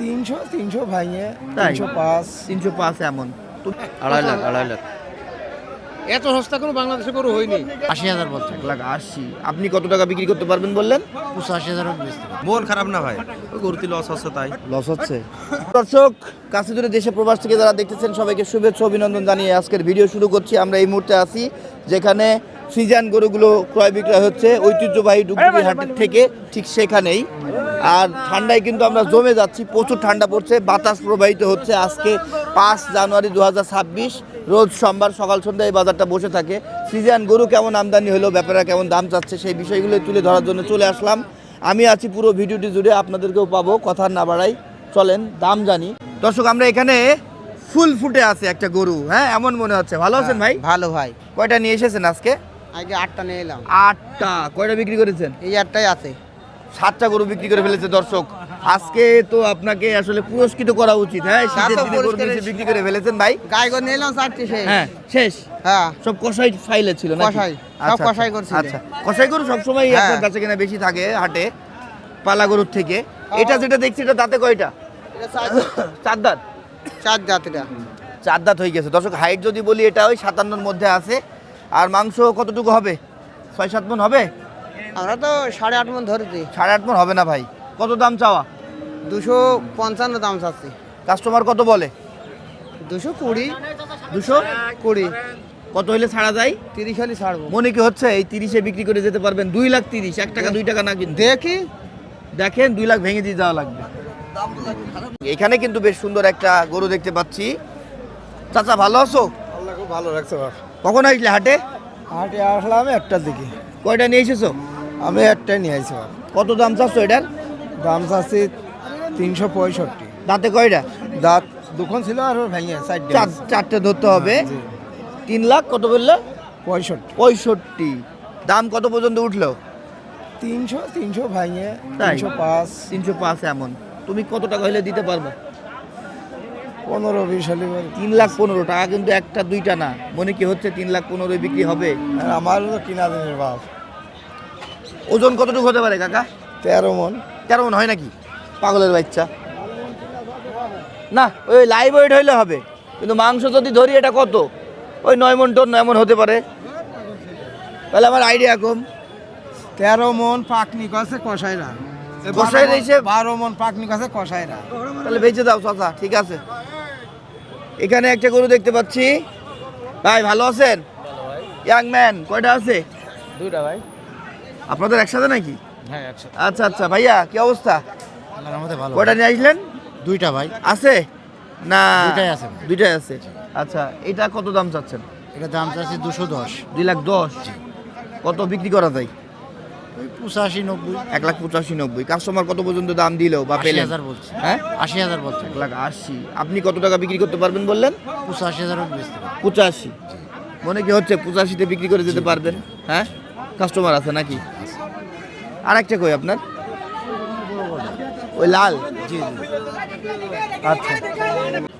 তিনশো তিনশো ভাঙে তাই? তিনশো পাঁচ। তিনশো পাঁচ এমন। তো- আড়াই লাখ আড়াই লাখ। এত সস্তা কোনো বাংলাদেশে গরু হয়নি। আশি হাজার বলছে। এক লাখ আশি। আপনি কত টাকা বিক্রি করতে পারবেন বললেন? পঁচাশি হাজার। মন খারাপ না ভাই। গরুতি লস হচ্ছে তাই। লস হচ্ছে। দর্শক কাছে দূরে দেশে প্রবাস থেকে যারা দেখতেছেন সবাইকে শুভেচ্ছা অভিনন্দন জানিয়ে আজকের ভিডিও শুরু করছি। আমরা এই মুহূর্তে আছি যেখানে ফ্রিজান গরুগুলো ক্রয় বিক্রয় হচ্ছে। ঐতিহ্যবাহী ডুগডুগি হাটের থেকে ঠিক সেখানেই। আর ঠান্ডায় কিন্তু আমরা জমে যাচ্ছি প্রচুর ঠান্ডা পড়ছে বাতাস প্রবাহিত হচ্ছে আজকে পাঁচ জানুয়ারি দু হাজার ছাব্বিশ রোজ সোমবার সকাল সন্ধ্যায় এই বাজারটা বসে থাকে। ফ্রিজিয়ান গরু কেমন আমদানি হলো ব্যাপারা কেমন দাম চাচ্ছে সেই বিষয়গুলো তুলে ধরার জন্য চলে আসলাম। আমি আছি পুরো ভিডিওটি জুড়ে আপনাদেরকেও পাবো কথা না বাড়াই। চলেন দাম জানি। দর্শক আমরা এখানে ফুল ফুটে আছে একটা গরু হ্যাঁ এমন মনে হচ্ছে। ভালো আছেন ভাই? ভালো ভাই। কয়টা নিয়ে এসেছেন আজকে? আগে আটটা নিয়ে এলাম। আটটা কয়টা বিক্রি করেছেন? এই আটটাই আছে। সাতটা গরু বিক্রি করে ফেলেছে দর্শক। আজকে তো আপনাকে আসলে পুরস্কৃত করা উচিত হ্যাঁ? শীতের দিনে গরু পুরস্কারের- বিক্রি করে ফেলেছেন ভাই। চারটি সে হ্যাঁ শেষ? হ্যাঁ। সব কষাই ফাইলে ছিল? কষাই, সব আচ্ছা, কষাই আচ্ছা, আচ্ছা কষাই গরু সবসময় হ্যাঁ। আপনার কাছে কিনা বেশি থাকে হাটে পালা গরুর থেকে। এটা যেটা দেখছি এটা দাঁতে কয়টা? চার দাঁত। চার জাতিটা চার দাঁত হয়ে গেছে। দর্শক হাইট যদি বলি এটা ওই সাতান্নর মধ্যে আছে। আর মাংস কতটুকু হবে? ছয় সাত মন হবে? আমরা তো সাড়ে আট মন ধরেছি। সাড়ে আট মন হবে না ভাই। কত দাম চাওয়া? দুশো পঞ্চান্ন দাম চাচ্ছি। কাস্টমার কত বলে? দুশো কুড়ি। দুশো কুড়ি। কত হইলে ছাড়া যায়? তিরিশ হলে ছাড়বো। মনে কি হচ্ছে এই তিরিশে বিক্রি করে যেতে পারবেন দুই লাখ তিরিশ এক টাকা দুই টাকা না কিন্তু। দেখি। দেখেন দুই লাখ ভেঙে দিয়ে যাওয়া লাগবে। এখানে কিন্তু বেশ সুন্দর একটা গরু দেখতে পাচ্ছি। চাচা ভালো আছো? আল্লাহ খুব ভালো রাখছে কখন আসলে হাটে? হাটে আসলাম একটার দিকে। কয়টা নিয়ে এসেছ? আমি একটাই নিয়ে আসি বাপ। কত দাম চাচ্ছ এটার? দাম চাচ্ছি তিনশো পঁয়ষট্টি। দাঁতে কয়টা? দাঁত দুখন ছিল আর ভেঙে চারটে চার চারটে ধরতে হবে। তিন লাখ কত বলল? পঁয়ষট্টি। পঁয়ষট্টি। দাম কত পর্যন্ত উঠল? তিনশো তিনশো ভাঙে তিনশো পাঁচ। তিনশো পাঁচ এমন। তুমি কত টাকা হলে দিতে পারবে? পনেরো বিশ হলে তিন লাখ পনেরো টাকা কিন্তু একটা দুইটা না। মনে কি হচ্ছে তিন লাখ পনেরোই বিক্রি হবে? আর আমারও তো কিনা দিনের বাপ। ওজন কতটুকু হতে পারে কাকা? তেরো মন। তেরো মন হয় নাকি? পাগলের বাচ্চা। না ওই লাইভ ওয়েট হইলে হবে কিন্তু মাংস যদি ধরি এটা কত? ওই নয় মন টন নয় মন হতে পারে। তাহলে আমার আইডিয়া কম তেরো মন পাকনিক আছে কষাইরা। কষাইরা হিসেব? বারো মন পাকনিক আছে কষাইরা। তাহলে বেঁচে দাও চাচা ঠিক আছে। এখানে একটা গরু দেখতে পাচ্ছি। ভাই ভালো আছেন? ইয়াং ম্যান কয়টা আছে? দুইটা ভাই। আপনাদের একসাথে নাকি? হ্যাঁ একশো আচ্ছা আচ্ছা ভাইয়া কি অবস্থা? আল্লাহর ভালো। কয়টা নিয়ে আসলেন? দুইটা ভাই। আছে? না দুইটাই আছে। দুইটাই আছে। আচ্ছা এটা কত দাম চাচ্ছেন? এটা দাম চাচ্ছি দুশো দশ। দুই লাখ দশ? কত বিক্রি করা যায়? পঁচাশি নব্বই। এক লাখ পঁচাশি নব্বই। কাস্টমার কত পর্যন্ত দাম দিলেও বা পেলেন? হাজার বলছে। হ্যাঁ? আশি হাজার বলছে। এক লাখ আশি। আপনি কত টাকা বিক্রি করতে পারবেন বললেন? পঁচাশি হাজার পঁচাশি। মনে কি হচ্ছে পঁচাশিতে বিক্রি করে যেতে পারবেন? হ্যাঁ? কাস্টমার আছে নাকি? আর একটা কই আপনার? ওই লাল। জি জি। আচ্ছা।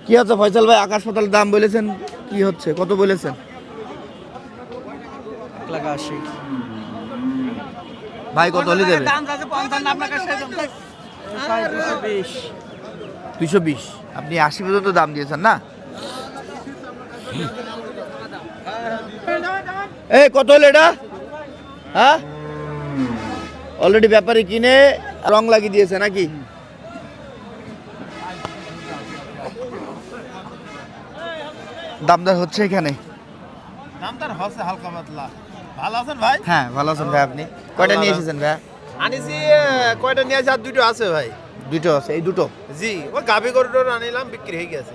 কি হচ্ছে ফয়সাল ভাই? আকাশ পাতাল দাম বলেছেন কি হচ্ছে? কত বলেছেন? ভাই কত হলে দেবে? দুইশো বিশ। আপনি আশি পর্যন্ত দাম দিয়েছেন না? এই কত হলো এটা? হ্যাঁ? অলরেডি ব্যাপারে কিনে রং লাগিয়ে দিয়েছে নাকি? দামদার হচ্ছে এখানে। নামটার হচ্ছে হালকা পাতলা। ভালো আছেন ভাই? হ্যাঁ ভালো আছেন ভাই আপনি? কয়টা নিয়ে এসেছেন ভাই? আনিছি কয়টা নিয়ে আছে? আর দুটো আছে ভাই। দুটো আছে এই দুটো? জি ওই গাভি গরুটোর আনিলাম বিক্রি হয়ে গেছে।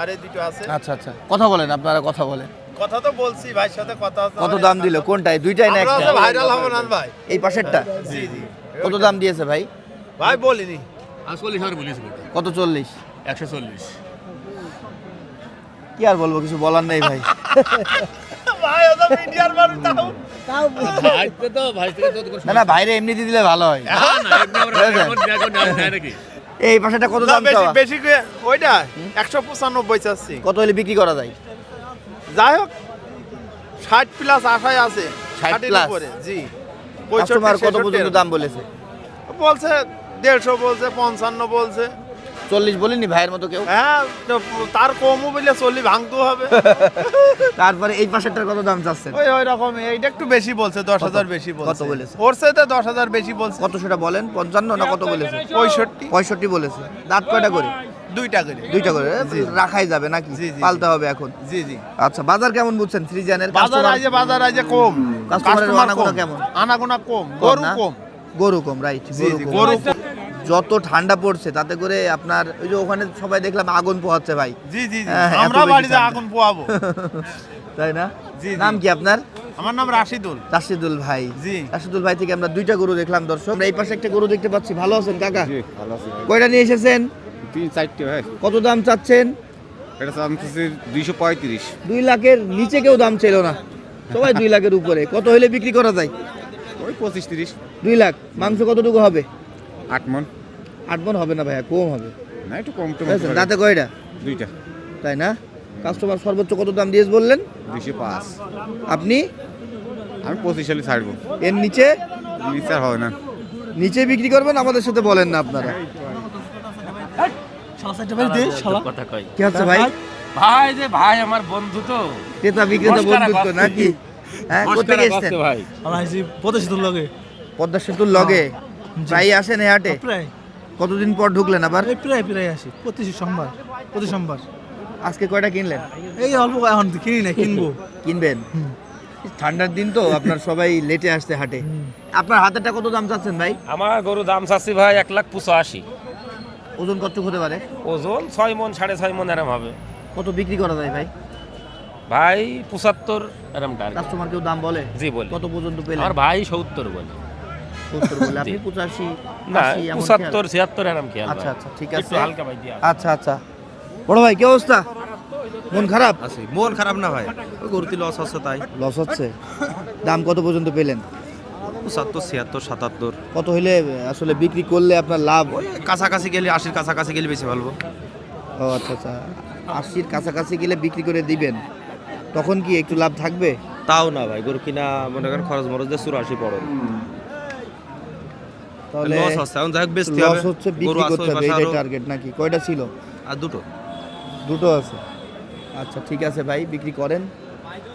আর এই দুটো আছে। আচ্ছা আচ্ছা। কথা বলেন আপনারা কথা বলেন। কথা তো বলছি ভাইয়ের সাথে কথা কত দাম দিল? কোনটাই দুইটাই না একটা? ভাইরাল হব না ভাই। এই পাশেরটা? জি জি। কত দাম দিয়েছে ভাই? ভাই বলিনি। হাজার বলিস কত চল্লিশ? একশো চল্লিশ। কি আর বলব কিছু বলার নেই ভাই। ভাই ওটা মিডিয়ার মানুষ তাও। ভাইতে তো ভাই থেকে তো কোনো না না বাইরে এমনি দিয়ে দিলে ভালো হয়? এই পাশেটা কত দাম বেশি বেশি ওইটা একশো পঁচানব্বই চাচ্ছি। কত হলে বিক্রি করা যায়? যাই হোক ষাট প্লাস আশায় আছে 60 ষাটের জি। কাস্টমার কত পর্যন্ত দাম বলেছে? বলছে দেড়শো বলছে পঞ্চান্ন বলছে। চল্লিশ বলিনি ভাইয়ের মতো কেউ? হ্যাঁ তার কমও বললে চল্লিশ হবে। তারপরে এই পাশেরটার কত দাম চাচ্ছেন? ওই ওই রকম এইটা একটু বেশি বলছে দশ হাজার বেশি বলছে কত বলেছে? ওর সাথে দশ হাজার বেশি বলছে। কত সেটা বলেন? পঞ্চান্ন না কত বলেছে? পঁয়ষট্টি। পঁয়ষট্টি বলেছে। দাঁত কয়টা করে? দুইটা করে। দুইটা করে? রাখাই যাবে নাকি? পালতে হবে এখন? জি জি। আচ্ছা বাজার কেমন বুঝছেন? ফ্রিজিয়ানের বাজার আইজে বাজার আইজে কম। কাস্টমারের আনাগোনা কেমন? আনাগোনা কম গরু কম। গরু কম রাইট জি জি গরু কম। যত ঠান্ডা পড়ছে তাতে করে আপনার ওই যে ওখানে সবাই দেখলাম আগুন পোহাচ্ছে ভাই। জি জি হ্যাঁ, আমরা বাড়িতে আগুন পোয়াবো তাই না। নাম কি আপনার? আমার নাম রাশিদুল। রাশিদুল ভাই। জি। রাশিদুল ভাই থেকে আমরা দুইটা গরু দেখলাম দর্শক। এই পাশে একটা গরু দেখতে পাচ্ছি। ভালো আছেন কাকা? কয়টা নিয়ে এসেছেন? তিন চারটে ভাই। কত দাম চাচ্ছেন? এটা হচ্ছে দুইশো পঁয়ত্রিশ। দুই লাখের নিচে কেউ দাম ছিল না। সবাই দুই লাখের উপরে। কত হলে বিক্রি করা যায়? ওই পঁচিশ তিরিশ। দুই লাখ। মাংস কতটুকু হবে? আট মন। আট মন হবে না ভাইয়া কম হবে। না একটু কম টম? দাঁতে কয়টা? দুইটা। তাই না? কাস্টমার সর্বোচ্চ কত দাম দিয়েছ বললেন? দুইশো পাঁচ। আপনি? আমি পঁচিশ সালে ছাড়বো। এর নিচে? বিচার হবে না। নিচে বিক্রি করবেন আমাদের সাথে বলেন না আপনারা। কি হচ্ছে ভাই? ভাই যে ভাই আমার বন্ধু তো। ক্রেতা বিক্রেতা নমস্কার, বন্ধুত্ব নাকি? হ্যাঁ কোথেকে এসছেন? ভাই। পদ্মা সেতুর লগে। প্রায় আসেন এই হাটে? প্রায়। কতদিন পর ঢুকলেন আবার? প্রায় প্রায় আসি। প্রতি সোমবার প্রতি সোমবার। আজকে কয়টা কিনলেন? এই অল্প এখন কিনি না কিনবো। কিনবেন? ঠান্ডার দিন তো আপনার সবাই লেটে আসতে হাটে। আপনার হাতেরটা কত দাম চাচ্ছেন ভাই? আমার গরু দাম চাচ্ছি ভাই এক লাখ পঁচাশি। ওজন কত হতে পারে? ওজন ছয় মন সাড়ে ছয় মন এরম হবে। কত বিক্রি করা যায় ভাই? ভাই পঁচাত্তর এরম টার্গেট কাস্টমার কেউ দাম বলে? জি বলি। কত পর্যন্ত পেলে আমার ভাই সত্তর বলে। সত্তর বলে। আপনি পঁচাশি না পঁচাত্তর? ছিয়াত্তর এরম খেয়াল আচ্ছা আচ্ছা ঠিক একটু আছে হালকা ভাই দিয়া। আচ্ছা আচ্ছা। বড় ভাই কি অবস্থা? মন খারাপ? আছি মন খারাপ না ভাই। ওই লস হচ্ছে তাই। লস হচ্ছে? দাম কত পর্যন্ত পেলেন? পঁচাত্তর ছিয়াত্তর সাতাত্তর। কত হইলে আসলে বিক্রি করলে আপনার লাভ ওই কাছাকাছি গেলে আশির কাছাকাছি গেলে বেশি ভালো। ও আচ্ছা আচ্ছা। আশির কাছাকাছি গেলে বিক্রি করে দিবেন। তখন কি একটু লাভ থাকবে? তাও না ভাই গরু কিনা মনে করেন খরচ মরচ দিয়ে চুরাশি পড়ো। তাহলে লস হচ্ছে এখন যাই হোক বেচতে লস হচ্ছে গরু বিক্রি করতে হবে এটাই টার্গেট নাকি? কয়টা ছিল? আর দুটো। দুটো আছে। আচ্ছা ঠিক আছে ভাই বিক্রি করেন।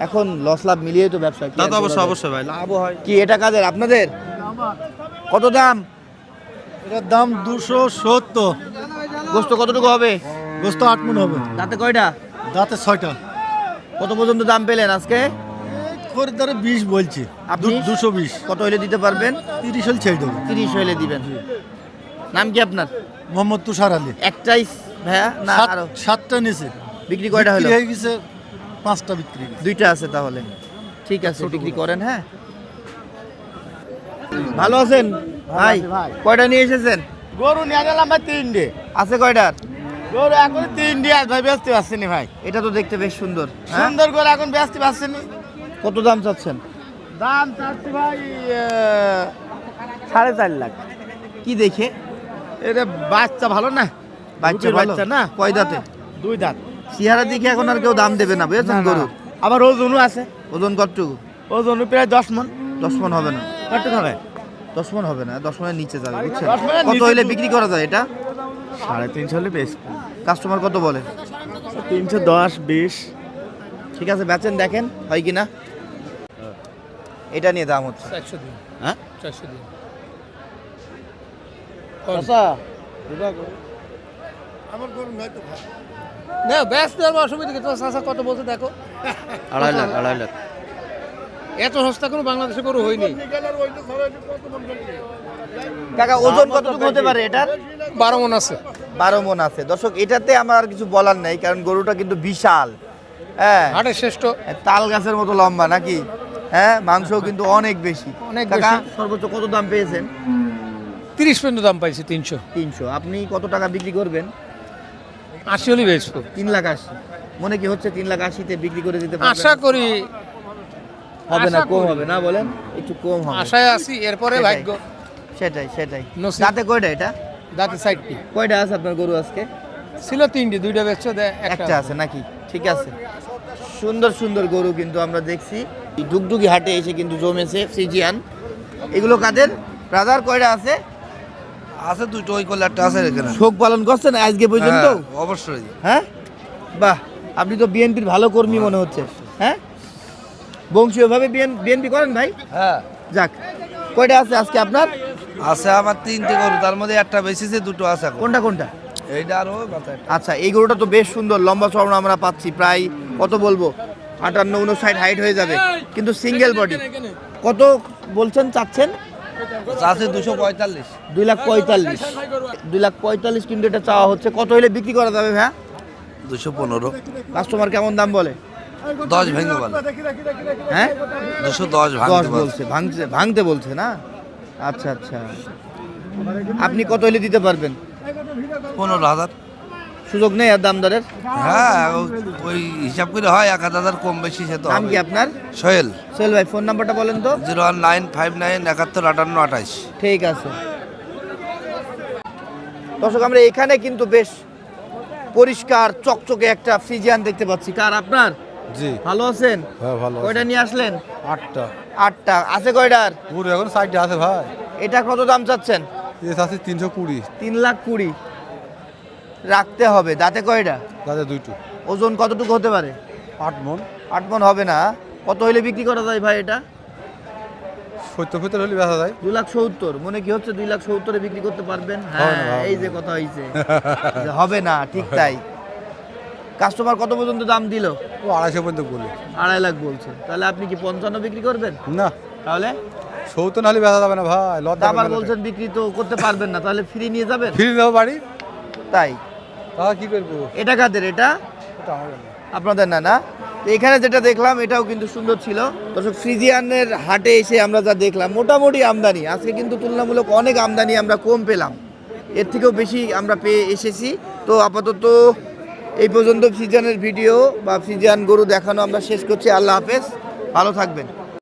এখন লস লাভ মিলিয়ে তো ব্যবসা তা তো অবশ্যই অবশ্যই ভাই লাভও হয়। কি এটা কাদের আপনাদের? কত দাম? এটার দাম দুশো সত্তর। গোস্ত কতটুকু হবে? গোস্ত আট মন হবে। তাতে কয়টা? দাঁতে ছয়টা। কত পর্যন্ত দাম পেলেন আজকে? খরিদ্দারে বিশ বলছি। আপনি? দুশো বিশ। কত হলে দিতে পারবেন? তিরিশ হল ছেড়ে দেবো। তিরিশ হলে দিবেন। নাম কি আপনার? মোহাম্মদ তুষার আলী। একটাই ভাইয়া না আরও? সাতটা নিয়েছে বিক্রি কয়টা হলো? বিক্রি হয়ে গেছে পাঁচটা বিক্রি। দুইটা আছে তাহলে। ঠিক আছে বিক্রি করেন হ্যাঁ? ভালো আছেন? ভাই কয়টা নিয়ে এসেছেন? গরু নিয়ে গেলাম ভাই তিনটে। আছে কয়টার? গরু এখন তিনটে আজ ভাই ব্যস্ত পারছি না ভাই। এটা তো দেখতে বেশ সুন্দর হ্যাঁ? সুন্দর করে এখন ব্যস্ত পারছি না কত দাম চাচ্ছেন? দাম চাচ্ছি ভাই সাড়ে চার লাখ। কি দেখে? এটা বাচ্চা ভালো না? বাচ্চা বাচ্চা না? কয় দাঁতে? দুই দাঁত। চেহারা দেখে এখন আর কেউ দাম দেবে না বুঝেছেন গরু? আবার ওজনও আছে। ওজন কতটুকু? ওজন প্রায় দশ মন। দশ মন হবে না। কত হবে? দশ মন হবে না দশ মনের নিচে যাবে বুঝছেন? কত হইলে বিক্রি করা যায় এটা? সাড়ে তিনশো হলে বেশ। কাস্টমার কত বলে? তিনশো দশ বিশ। ঠিক আছে বেচেন দেখেন হয় কি না এটা নিয়ে দাম হচ্ছে। হ্যাঁ? চারশো দিন। আমার গরু নয় চাচা, না ব্যাস দেওয়ার অসুবিধা কি? তোমার চাষা কত বলছে দেখো। আড়াই লাখ আড়াই লাখ। এত সস্তা কোনো বাংলাদেশে গরু হয়নি। কাকা ওজন কতটুকু হতে পারে এটার? বারো মন আছে। বারো মন আছে। দর্শক এটাতে আমার আর কিছু বলার নেই কারণ গরুটা কিন্তু বিশাল। হ্যাঁ? হাটের শ্রেষ্ঠ। তাল গাছের মতো লম্বা নাকি? হ্যাঁ? মাংস কিন্তু অনেক বেশি। অনেক কাকা সর্বোচ্চ কত দাম পেয়েছেন? তিরিশ পর্যন্ত দাম পাইছি তিনশো। তিনশো। আপনি কত টাকা বিক্রি করবেন? আশি হলেই বেচবো। তিন লাখ আশি। মনে কি হচ্ছে তিন লাখ আশিতে বিক্রি করে দিতে পারবেন আশা করি। হবে না আশা কম করি। হবে না বলেন? একটু কম হবে। আশায় আছি এরপরে সেটাই। ভাগ্য। সেটাই সেটাই। নসিব। দাঁতে কয়টা এটা? দাঁতে সাইডটি কয়টা আছে আপনার গরু আজকে? ছিল তিনটি দুইটা বেচছো দে একটা একটা আছে নাকি? ঠিক আছে। সুন্দর সুন্দর গরু কিন্তু আমরা দেখছি। এই ডুগডুগি হাটে এসে কিন্তু জমেছে ফ্রিজিয়ান। এগুলো কাদের? রাজার কয়টা আছে? আছে দুটো ওই কলারটা আছে এখানে। শোক পালন করছেন আজকে পর্যন্ত? হ্যাঁ, অবশ্যই। হ্যাঁ? বাহ আপনি তো বিএনপির ভালো কর্মী মনে হচ্ছে। হ্যাঁ? বংশীয়ভাবে বিএনপি করেন ভাই? হ্যাঁ। যাক কয়টা আছে আজকে আপনার? আছে আমার তিনটে গরু তার মধ্যে একটা বেশিছে দুটো আছে কোনটা কোনটা? এইটা আর আচ্ছা এই গরুটা তো বেশ সুন্দর লম্বা চড়ানো আমরা পাচ্ছি প্রায় কত বলব? আটান্ন উনষাট হাইট হয়ে যাবে কিন্তু সিঙ্গেল বডি কত বলছেন চাচ্ছেন? আছে দুশো পঁয়তাল্লিশ। দুই লাখ পঁয়তাল্লিশ। দুই লাখ পঁয়তাল্লিশ কিন্তু এটা চাওয়া হচ্ছে। কত হলে বিক্রি করা যাবে ভাইয়া? দুশো পনেরো। কাস্টমার কেমন দাম বলে? দশ ভেঙে বলে। হ্যাঁ? দুশো দশ দশ বলছে। ভাঙতে ভাঙতে বলছে না? আচ্ছা আচ্ছা। আপনি কত হলে দিতে পারবেন? পনেরো হাজার। সুযোগ নেই আর দাম দরের? হ্যাঁ ওই হিসাব করে হয় এক হাজার কম বেশি সে তো নাম কি আপনার? সোহেল। সোহেল ভাই ফোন নাম্বারটা বলেন তো। Zero one nine five nine একাত্তর আটান্ন আঠাইশ ঠিক আছে। দর্শক আমরা এখানে কিন্তু বেশ পরিষ্কার চকচকে একটা ফ্রিজিয়ান দেখতে পাচ্ছি। কার আপনার? জি। ভালো আছেন? হ্যাঁ ভালো কয়টা নিয়ে আসলেন? আটটা। আটটা। আছে কয়টার? পুরো এখন সাইডে আছে ভাই। এটা কত দাম চাচ্ছেন? এস আছে তিনশো কুড়ি। তিন লাখ কুড়ি। রাখতে হবে। দাঁতে কয়টা? তাদের দুইটো। ওজন কতটুকু হতে পারে? আট মন। আট মন হবে না। কত হইলে বিক্রি করা যায় ভাই এটা? সত্তর ফিত্তর হলে বেচা যায়। দুই লাখ সত্তর। মনে কি হচ্ছে দুই লাখ সত্তরে বিক্রি করতে পারবেন? হ্যাঁ এই যে কথা হয়েছে হবে না ঠিক তাই। কাস্টমার কত পর্যন্ত দাম দিল? ও আড়াইশো পর্যন্ত বলি আড়াই লাখ বলছে। তাহলে আপনি কি পঞ্চান্ন বিক্রি করবেন? না। তাহলে? সত্তর হলে বেচা যাবে না ভাই আবার বলছেন বিক্রি তো করতে পারবেন না তাহলে ফ্রি নিয়ে যাবেন? ফ্রি নেব বাড়ি। তাই। কি করব? এটা কাদের এটা। আপনাদের না না? এখানে যেটা দেখলাম এটাও কিন্তু সুন্দর ছিল। দর্শক ফ্রিজিয়ানের হাটে এসে আমরা যা দেখলাম মোটামুটি আমদানি। আজকে কিন্তু তুলনামূলক অনেক আমদানি আমরা কম পেলাম। এর থেকেও বেশি আমরা পেয়ে এসেছি। তো আপাতত এই পর্যন্ত ফ্রিজিয়ানের ভিডিও বা ফ্রিজিয়ান গরু দেখানো আমরা শেষ করছি। আল্লাহ হাফেজ। ভালো থাকবেন।